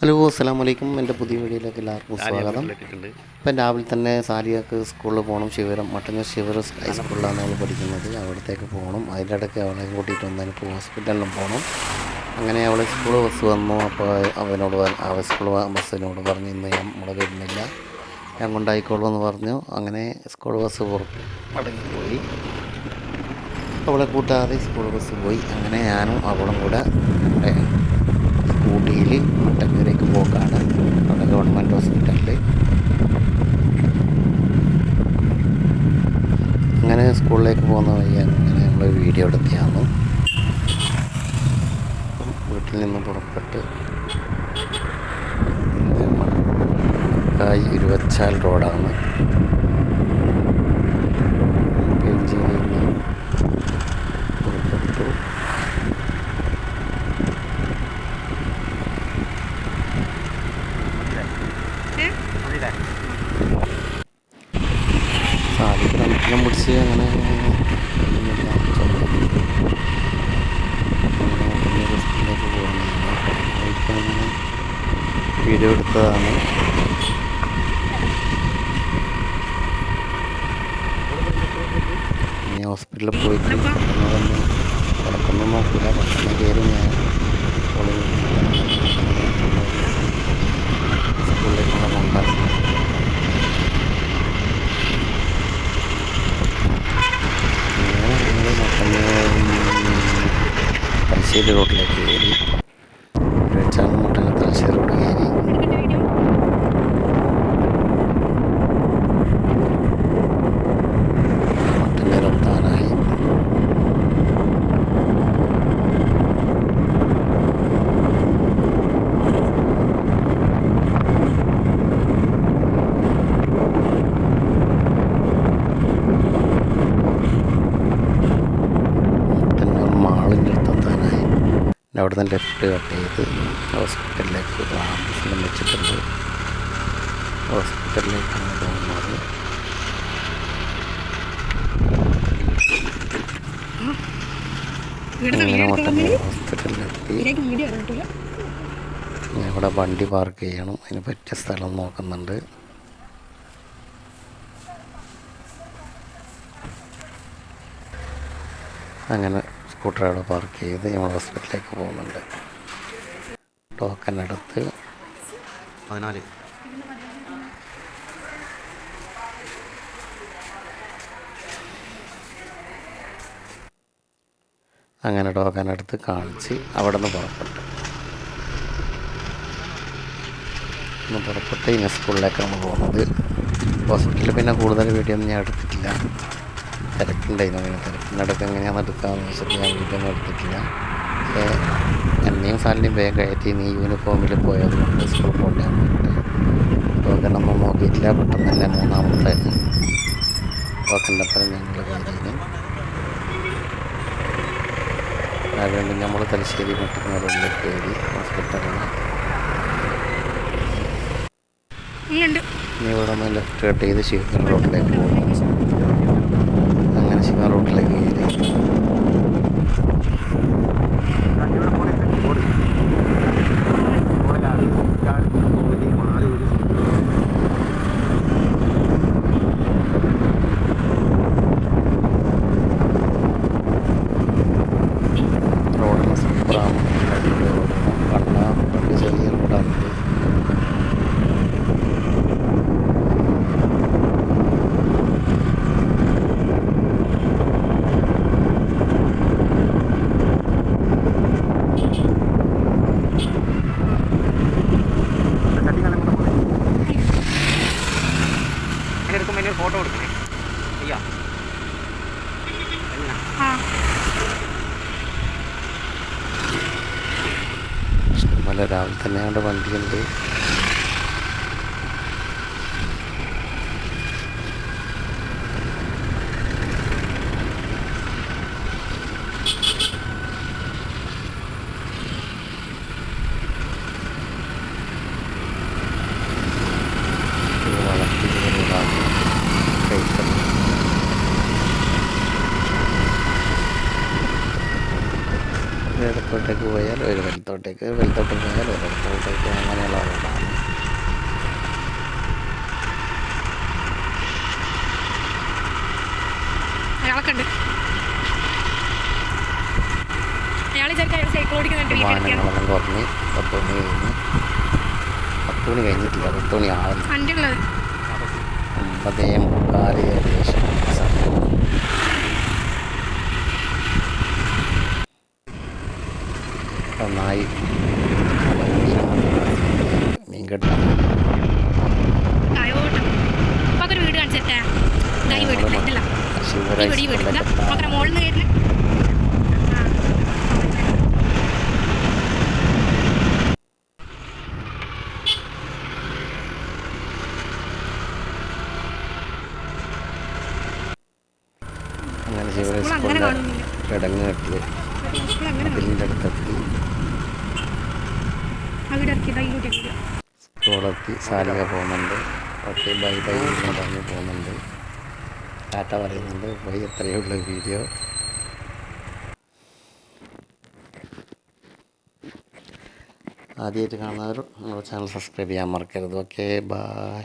Hello അസ്സാം വലൈക്കും എന്റെ പുതിയ വീഡിയോയിലേക്ക് എല്ലാവർക്കും സ്വാഗതം. ഇപ്പം രാവിലെ തന്നെ സാലിയാക്ക് സ്കൂളിൽ പോകണം ശിവരം മട്ടങ്ങ ശിവർ ഹൈസ്കൂളിലാണ് അവൾ പഠിക്കുന്നത്. അവിടത്തേക്ക് പോകണം. അതിന്റെ ഇടയ്ക്ക് അവളെ കൂട്ടിയിട്ട് വന്ന് ഇപ്പോൾ ഹോസ്പിറ്റലിലും പോകണം. അങ്ങനെ അവളെ സ്കൂൾ ബസ് വന്നു. അപ്പോൾ അവനോട് സ്കൂൾ ബസ്സിനോട് പറഞ്ഞു ഇന്ന് ഞാൻ നമ്മളെ വരുന്നില്ല ഞാൻ കൊണ്ടായിക്കോളൂ എന്ന് പറഞ്ഞു. അങ്ങനെ സ്കൂൾ ബസ് പുറത്ത് മടങ്ങിപ്പോയി. അവളെ കൂട്ടാതെ സ്കൂൾ ബസ് പോയി. അങ്ങനെ ഞാനും അവളും കൂടെ സ്കൂട്ടിയിൽ മട്ടന്നൂരേക്ക് പോക്കാണ്. അവിടെ ഗവൺമെന്റ് ഹോസ്പിറ്റലിൽ അങ്ങനെ സ്കൂളിലേക്ക് പോകുന്ന വഴി അങ്ങനെ നമ്മൾ വീഡിയോ എടുത്തിയാണ് വീട്ടിൽ നിന്ന് പുറപ്പെട്ട് ഇരുവച്ചാൽ റോഡാണ് പെരിഞ്ചേരിയിൽ നിന്ന് പുറപ്പെട്ടു സാധിക്ക് തണുപ്പിനും പിടിച്ച് അങ്ങനെ ഒന്നുമില്ല. അങ്ങനെ മട്ടന്നൂർ ഹോസ്പിറ്റലിലേക്ക് പോകുന്നു ഇപ്പം അങ്ങനെ വീഡിയോ എടുത്തതാണ് ഹോസ്പിറ്റലിൽ പോയിട്ട് തന്നെ നോക്കില്ല. ഭക്ഷണം കയറി ഞാൻ സ്കൂളിലേക്കുള്ള അങ്ങനെ ഞങ്ങൾ മട്ടന്നൂർ തലശ്ശേരി റോഡിലേക്ക് കയറി വെച്ചാണ് മട്ടന്നൂർ തലശ്ശേരി റോഡ് കയറി മട്ടന്നൂർ എത്താനായി മട്ടന്നൂർ മാളിന്റെ അടുത്തെത്താനായി പിന്നെ അവിടെ നിന്ന് ലെഫ്റ്റ് കട്ട് ചെയ്ത് ഹോസ്പിറ്റലിലേക്ക് ആംബുലൻസിലും വെച്ചിട്ടുണ്ട്. ഹോസ്പിറ്റലിലേക്കാണ് പോകുന്നത്. അങ്ങനെ ഹോസ്പിറ്റലിലെത്തി ഞാൻ ഇവിടെ വണ്ടി പാർക്ക് ചെയ്യണം. അതിന് പറ്റിയ സ്ഥലം നോക്കുന്നുണ്ട്. അങ്ങനെ സ്കൂട്ടർ അവിടെ പാർക്ക് ചെയ്ത് നമ്മൾ ഹോസ്പിറ്റലിലേക്ക് പോകുന്നുണ്ട്. ടോക്കൺ എടുത്ത് പതിനാല്. അങ്ങനെ ടോക്കൺ എടുത്ത് കാണിച്ച് അവിടെ നിന്ന് പുറപ്പെട്ടു. ഒന്ന് പുറപ്പെട്ട് ഇനി സ്കൂളിലേക്കാണ് പോകുന്നത്. ഹോസ്പിറ്റലിൽ പിന്നെ കൂടുതൽ വീഡിയോ ഒന്നും ഞാൻ എടുത്തിട്ടില്ല. തിരക്കുണ്ടായിരുന്നു പിന്നെ തിരക്കിനടക്ക് എങ്ങനെയാണ് നടക്കാമെന്ന് വെച്ചിട്ട് ഞാൻ വീട്ടിൽ നിന്ന് എടുത്തിട്ടില്ല. പക്ഷേ എന്നെയും സാലിനെയും വേഗം കയറ്റി നീ യൂണിഫോമിൽ പോയത് കൊണ്ട് സ്കൂൾ പോകേണ്ടി ടോക്കൺ ഒന്നും നോക്കിയിട്ടില്ല പെട്ടെന്ന് തന്നെ മൂന്നാമത്തെ അപ്പുറം ഞങ്ങൾ കയറിയിരുന്നു അതുകൊണ്ട് നമ്മൾ തലശ്ശേരി റോഡിലേക്ക് കയറി ഹോസ്പിറ്റലാണ് ഇനി ഇവിടെ നിന്ന് ലെഫ്റ്റ് കട്ട് ചെയ്ത് ശിവൻ റോഡിലേക്ക് പോകും അങ്ങനെ ശിവൻ റോഡിലേക്ക് കയറി ഇഷ്ടംപോലെ രാവിലെ തന്നെ ഞങ്ങളുടെ വണ്ടിയുണ്ട്. ഇടത്തോട്ടേക്ക് പോയാൽ ഒരു വലത്തോട്ടേക്ക് വലത്തോട്ട് പോയാൽ ഒരു വലത്തോട്ടേക്ക് അങ്ങനെയുള്ള റോഡാണ് വിമാനങ്ങളെല്ലാം കുറഞ്ഞ് പത്ത് മണി കഴിഞ്ഞ് പത്ത് മണി കഴിഞ്ഞിട്ടില്ല പത്ത് മണി ആവുന്നു ഒമ്പതേ മുക്കാൽ ഏകദേശം. കിടങ്ങാട്ടിൽ അതിന്റെ അടുത്തെത്തി സ്കൂളെത്തി സാലിക പോകുന്നുണ്ട്. ഓക്കെ ബൈ ബൈ എന്ന് പറഞ്ഞ് പോകുന്നുണ്ട്. ടാറ്റ പറയുന്നുണ്ട് പോയി എത്രയേ ഉള്ളൂ വീഡിയോ. ആദ്യമായിട്ട് കാണുന്നവർ നമ്മുടെ ചാനൽ സബ്സ്ക്രൈബ് ചെയ്യാൻ മറക്കരുത്. Okay bye.